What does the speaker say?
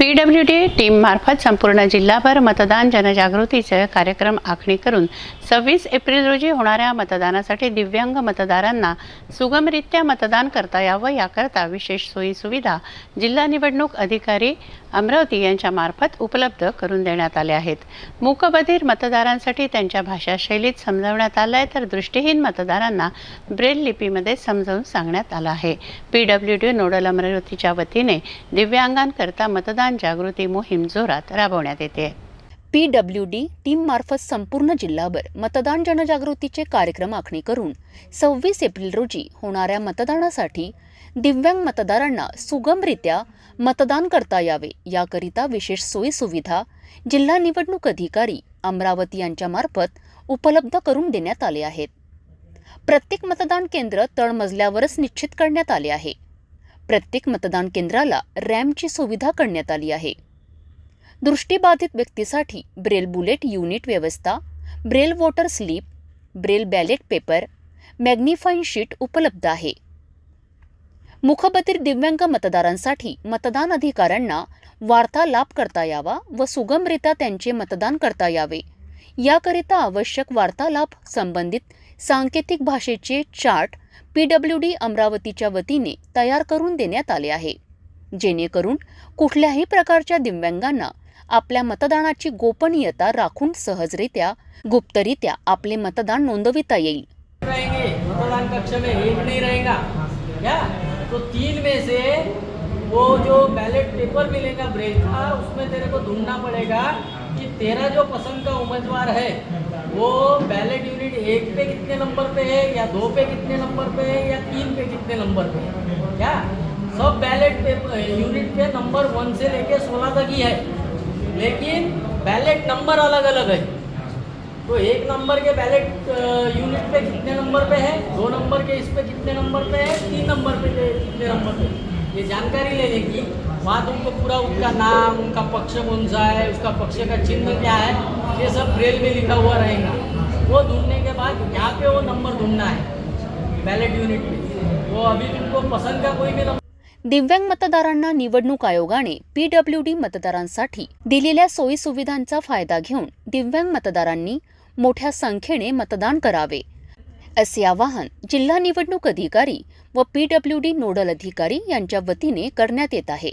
P W D टीममार्फत संपूर्ण जिल्हाभर मतदान जनजागृतीचे कार्यक्रम आखणी करून सव्वीस एप्रिल रोजी होणाऱ्या मतदानासाठी दिव्यांग मतदारांना सुगमरित्या मतदान करता यावं याकरता विशेष सोयीसुविधा जिल्हा निवडणूक अधिकारी अमरावती यांच्या मार्फत उपलब्ध करून देण्यात आल्या आहेत. मूकबधीर मतदारांसाठी त्यांच्या भाषाशैलीत समजवण्यात आलं आहे तर दृष्टीहीन मतदारांना ब्रेल लिपीमध्ये समजावून सांगण्यात आलं आहे. पी डब्ल्यू डी नोडल अमरावतीच्या वतीने दिव्यांगांकरता मतदान जागृती मोहीम जोरात राबवण्यात येते. पी डब्ल्यू डी टीममार्फत संपूर्ण जिल्हाभर मतदान जनजागृतीचे कार्यक्रम आखणी करून सव्वीस एप्रिल रोजी होणाऱ्या मतदानासाठी दिव्यांग मतदारांना सुगमरित्या मतदान करता यावे याकरिता विशेष सोयी सुविधा जिल्हा निवडणूक अधिकारी अमरावती यांच्यामार्फत उपलब्ध करून देण्यात आले आहेत. प्रत्येक मतदान केंद्र तळमजल्यावरच निश्चित करण्यात आले आहे. प्रत्येक मतदान केंद्राला रॅम्पची सुविधा करण्यात आली आहे. दृष्टीबाधित व्यक्तीसाठी ब्रेल बुलेट युनिट व्यवस्था braille voter slip braille ballot paper magnifying sheet उपलब्ध आहे. मुखबधीर दिव्यांग मतदारांसाठी मतदान अधिकाऱ्यांना वार्तालाप करता यावा व सुगमरित्या त्यांचे मतदान करता यावे. याकरिता आवश्यक वार्तालाप संबंधित सांकेतिक भाषेचे चार्ट पी डब्ल्यू डी अमरावतीच्या वतीने तयार करून देण्यात आले आहे. जेणेकरून कुठल्याही प्रकारच्या दिव्यांगांना आपल्या मतदानाची गोपनीयता राखून सहजरित्या गुप्तरित्या आपले मतदान नोंदविता येईल. मतदान कक्ष में एक नहीं रहेगा क्या तो तीन में से वो जो बैलेट पेपर मिलेगा ब्रेक का उसमें तेरे को ढूंढना पड़ेगा कि तेरा जो पसंद का उम्मीदवार है वो बैलेट एक पे कितने नंबर पे है, या दो पे कितने नंबर पे है, या तीन पे कितने नंबर पे है? क्या? सब बैलेट पेपर यूनिट पे नंबर वन से लेके सोलह तक ही है। लेकिन बैलेट नंबर अलग अलग है। तो एक नंबर के बैलेट यूनिट पे कितने नंबर पे है, दो नंबर के इस पे कितने नंबर पे है, तीन नंबर पे के कितने नंबर पे ये जानकारी ले लेगी वहाँ तुमको पूरा उनका नाम, उनका पक्ष कौन सा है, उसका पक्ष का चिन्ह क्या है, ये सब ब्रेल में लिखा हुआ रहेगा। वो ढूंढने के बाद यहाँ पे वो नंबर ढूंढना है बैलेट यूनिट में। वो अभी तुमको पसंद का कोई भी नंबर दिव्यांग मतदारांना निवडणूक आयोगाने पी डब्ल्यू डी मतदारांसाठी दिलेल्या सोयी सुविधांचा फायदा घेऊन दिव्यांग मतदारांनी मोठ्या संख्येने मतदान करावे. असे आवाहन जिल्हा निवडणूक अधिकारी व पी डब्ल्यू डी नोडल अधिकारी यांच्या वतीने करण्यात येत आहे.